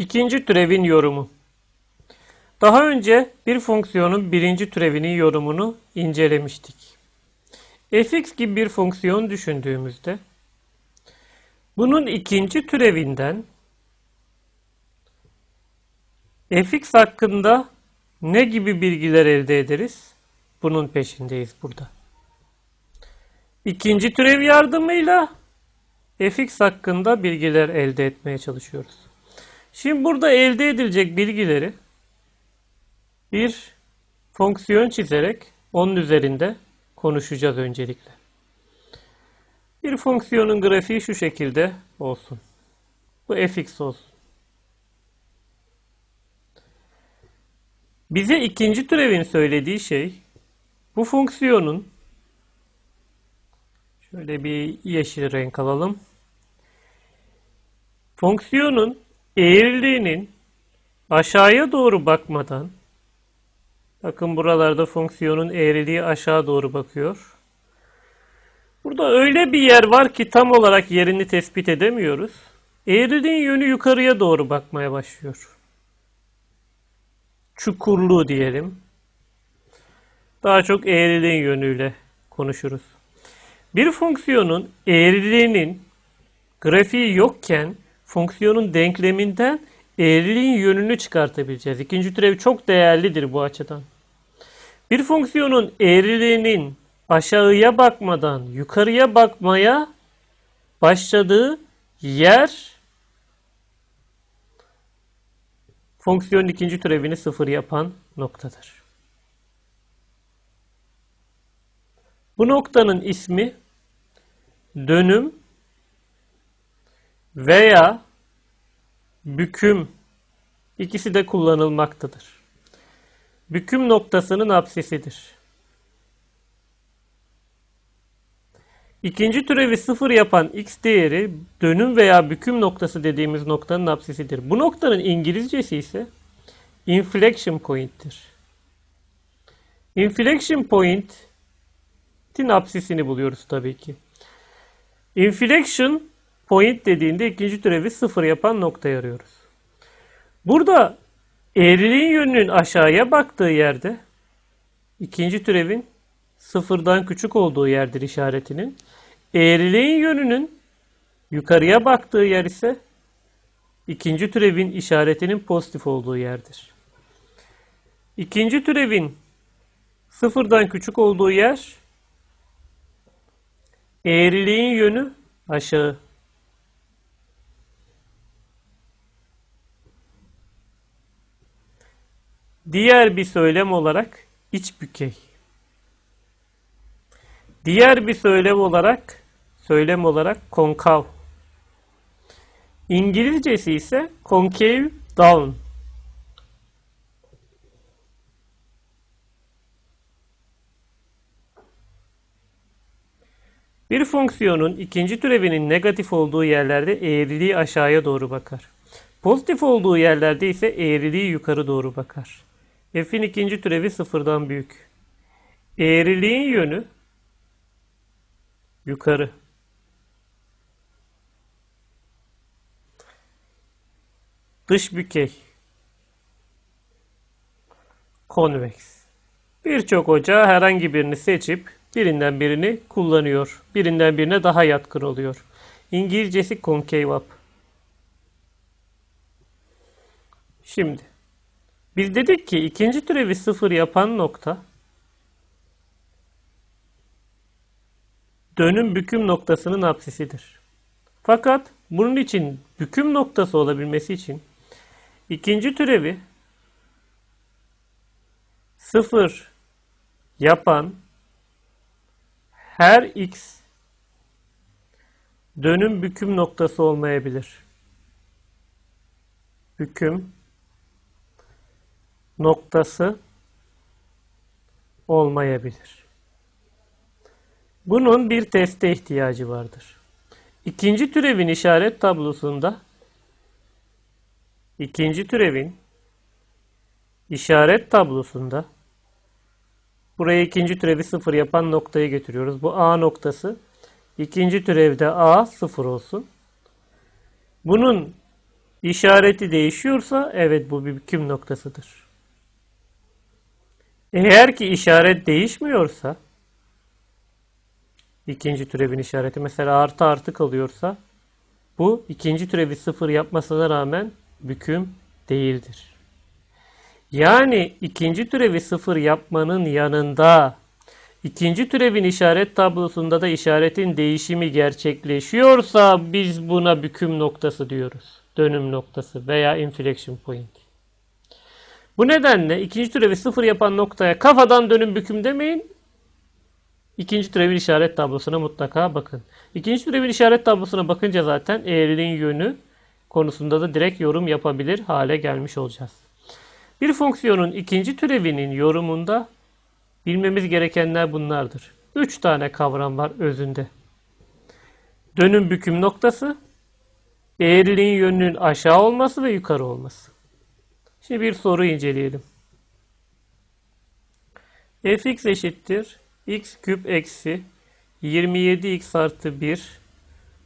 İkinci türevin yorumu. Daha önce bir fonksiyonun birinci türevinin yorumunu incelemiştik. fx gibi bir fonksiyon düşündüğümüzde bunun ikinci türevinden fx hakkında ne gibi bilgiler elde ederiz? Bunun peşindeyiz burada. İkinci türev yardımıyla fx hakkında bilgiler elde etmeye çalışıyoruz. Şimdi burada elde edilecek bilgileri bir fonksiyon çizerek onun üzerinde konuşacağız öncelikle. Bir fonksiyonun grafiği şu şekilde olsun. Bu fx olsun. Bize ikinci türevin söylediği şey bu fonksiyonun şöyle bir yeşil renk alalım. Fonksiyonun eğriliğinin aşağıya doğru bakmadan bakın buralarda fonksiyonun eğriliği aşağı doğru bakıyor. Burada öyle bir yer var ki tam olarak yerini tespit edemiyoruz. Eğriliğin yönü yukarıya doğru bakmaya başlıyor. Çukurluğu diyelim. Daha çok eğriliğin yönüyle konuşuruz. Bir fonksiyonun eğriliğinin grafiği yokken fonksiyonun denkleminden eğriliğin yönünü çıkartabileceğiz. İkinci türev çok değerlidir bu açıdan. Bir fonksiyonun eğriliğinin aşağıya bakmadan yukarıya bakmaya başladığı yer fonksiyonun ikinci türevini sıfır yapan noktadır. Bu noktanın ismi dönüm veya büküm ikisi de kullanılmaktadır. Büküm noktasının apsisidir. İkinci türevi sıfır yapan x değeri dönüm veya büküm noktası dediğimiz noktanın apsisidir. Bu noktanın İngilizcesi ise inflection point'tir. Inflection point'in apsisini buluyoruz tabii ki. Inflection point dediğinde ikinci türevi sıfır yapan noktayı arıyoruz. Burada eğriliğin yönünün aşağıya baktığı yerde ikinci türevin sıfırdan küçük olduğu yerdir işaretinin. Eğriliğin yönünün yukarıya baktığı yer ise ikinci türevin işaretinin pozitif olduğu yerdir. İkinci türevin sıfırdan küçük olduğu yer eğriliğin yönü aşağı. Diğer bir söylem olarak iç bükey. Diğer bir söylem olarak söylem olarak konkav. İngilizcesi ise concave down. Bir fonksiyonun ikinci türevinin negatif olduğu yerlerde eğriliği aşağıya doğru bakar. Pozitif olduğu yerlerde ise eğriliği yukarı doğru bakar. F'in ikinci türevi sıfırdan büyük. Eğriliğin yönü yukarı. Dış bükey. Konveks. Birçok hoca herhangi birini seçip birinden birini kullanıyor. Birinden birine daha yatkın oluyor. İngilizcesi concave up. Şimdi biz dedik ki ikinci türevi sıfır yapan nokta dönüm büküm noktasının apsisidir. Fakat bunun için büküm noktası olabilmesi için ikinci türevi sıfır yapan her x dönüm büküm noktası olmayabilir. Büküm noktası olmayabilir. Bunun bir teste ihtiyacı vardır. İkinci türevin işaret tablosunda ikinci türevin işaret tablosunda buraya ikinci türevi sıfır yapan noktayı getiriyoruz. Bu A noktası ikinci türevde A sıfır olsun. Bunun işareti değişiyorsa evet bu bir büküm noktasıdır. Eğer ki işaret değişmiyorsa ikinci türevin işareti mesela artı artı kalıyorsa bu ikinci türevi sıfır yapmasına rağmen büküm değildir. Yani ikinci türevi sıfır yapmanın yanında ikinci türevin işaret tablosunda da işaretin değişimi gerçekleşiyorsa biz buna büküm noktası diyoruz. Dönüm noktası veya inflection point. Bu nedenle ikinci türevi sıfır yapan noktaya kafadan dönüm büküm demeyin. İkinci türevin işaret tablosuna mutlaka bakın. İkinci türevin işaret tablosuna bakınca zaten eğriliğin yönü konusunda da direkt yorum yapabilir hale gelmiş olacağız. Bir fonksiyonun ikinci türevinin yorumunda bilmemiz gerekenler bunlardır. Üç tane kavram var özünde. Dönüm büküm noktası, eğriliğin yönünün aşağı olması ve yukarı olması. Şimdi bir soru inceleyelim. fx eşittir x küp eksi 27x artı 1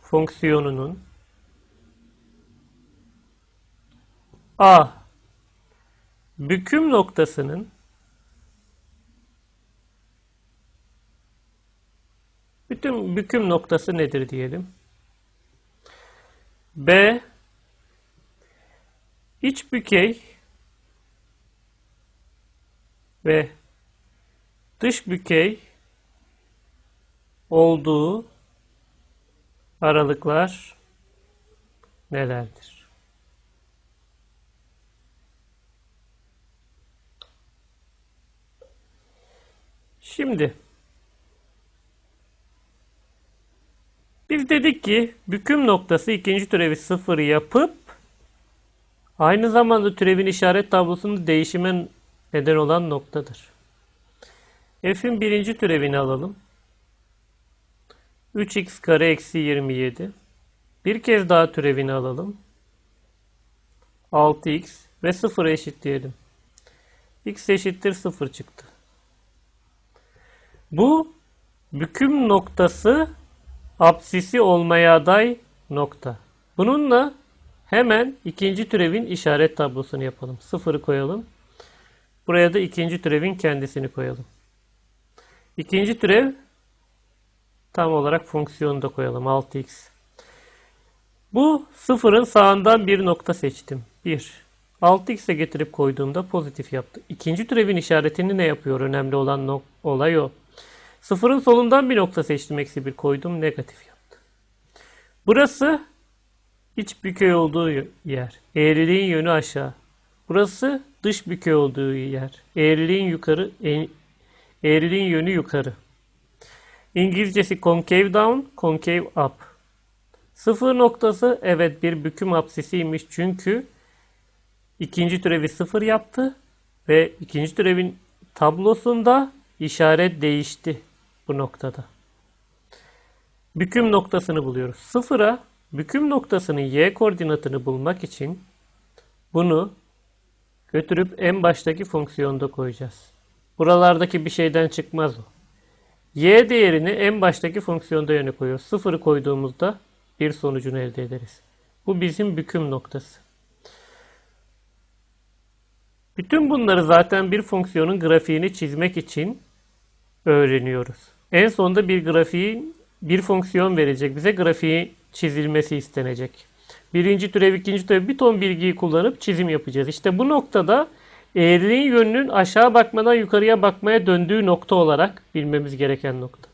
fonksiyonunun a büküm noktasının bütün büküm noktası nedir diyelim. B iç bükey ve dış bükey olduğu aralıklar nelerdir? Şimdi biz dedik ki büküm noktası ikinci türevi sıfır yapıp aynı zamanda türevin işaret tablosunda değişime neden olan noktadır. F'in birinci türevini alalım. 3x kare eksi 27. Bir kez daha türevini alalım. 6x ve 0'a eşitleyelim. x eşittir 0 çıktı. Bu büküm noktası apsisi olmaya aday nokta. Bununla hemen ikinci türevin işaret tablosunu yapalım. Sıfırı koyalım. Buraya da ikinci türevin kendisini koyalım. İkinci türev tam olarak fonksiyonu da koyalım 6x. Bu sıfırın sağından bir nokta seçtim. 1. 6x'e getirip koyduğumda pozitif yaptı. İkinci türevin işaretini ne yapıyor? Önemli olan olay o. Sıfırın solundan bir nokta seçtim. Eksi bir koydum. Negatif yaptı. Burası iç bükey olduğu yer. Eğriliğin yönü aşağı. Burası dış bükey olduğu yer. Eğriliğin yukarı, Eğriliğin yönü yukarı. İngilizcesi concave down, concave up. Sıfır noktası evet bir büküm apsisiymiş çünkü ikinci türevi sıfır yaptı ve ikinci türevin tablosunda işaret değişti bu noktada. Büküm noktasını buluyoruz. Sıfıra büküm noktasının y koordinatını bulmak için bunu götürüp en baştaki fonksiyonda koyacağız. Buralardaki bir şeyden çıkmaz o. Y değerini en baştaki fonksiyonda yöne koyuyoruz. Sıfırı koyduğumuzda bir sonucunu elde ederiz. Bu bizim büküm noktası. Bütün bunları zaten bir fonksiyonun grafiğini çizmek için öğreniyoruz. En sonunda bir grafiğin bir fonksiyon verecek. Bize grafiği çizilmesi istenecek. Birinci türev, ikinci türev bir ton bilgiyi kullanıp çizim yapacağız. İşte bu noktada eğriliğin yönünün aşağı bakmadan yukarıya bakmaya döndüğü nokta olarak bilmemiz gereken nokta.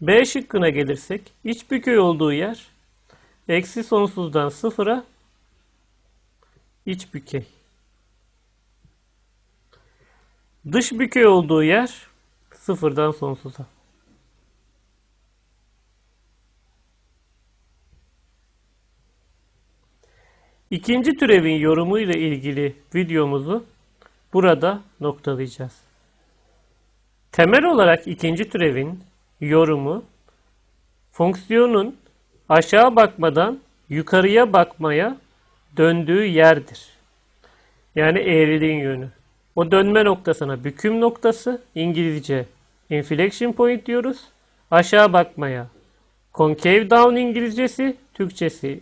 B şıkkına gelirsek iç bükey olduğu yer eksi sonsuzdan sıfıra iç bükey. Dış bükey olduğu yer sıfırdan sonsuza. İkinci türevin yorumu ile ilgili videomuzu burada noktalayacağız. Temel olarak ikinci türevin yorumu fonksiyonun aşağı bakmadan yukarıya bakmaya döndüğü yerdir. Yani eğriliğin yönü. O dönme noktasına büküm noktası İngilizce inflection point diyoruz. Aşağı bakmaya concave down İngilizcesi, Türkçesi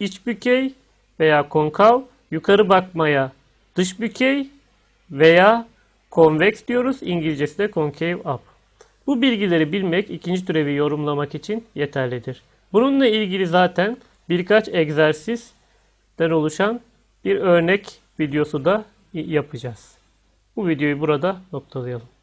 iç bükey veya konkav, yukarı bakmaya dış bükey veya konveks diyoruz. İngilizcesi de concave up. Bu bilgileri bilmek ikinci türevi yorumlamak için yeterlidir. Bununla ilgili zaten birkaç egzersizden oluşan bir örnek videosu da yapacağız. Bu videoyu burada noktalayalım.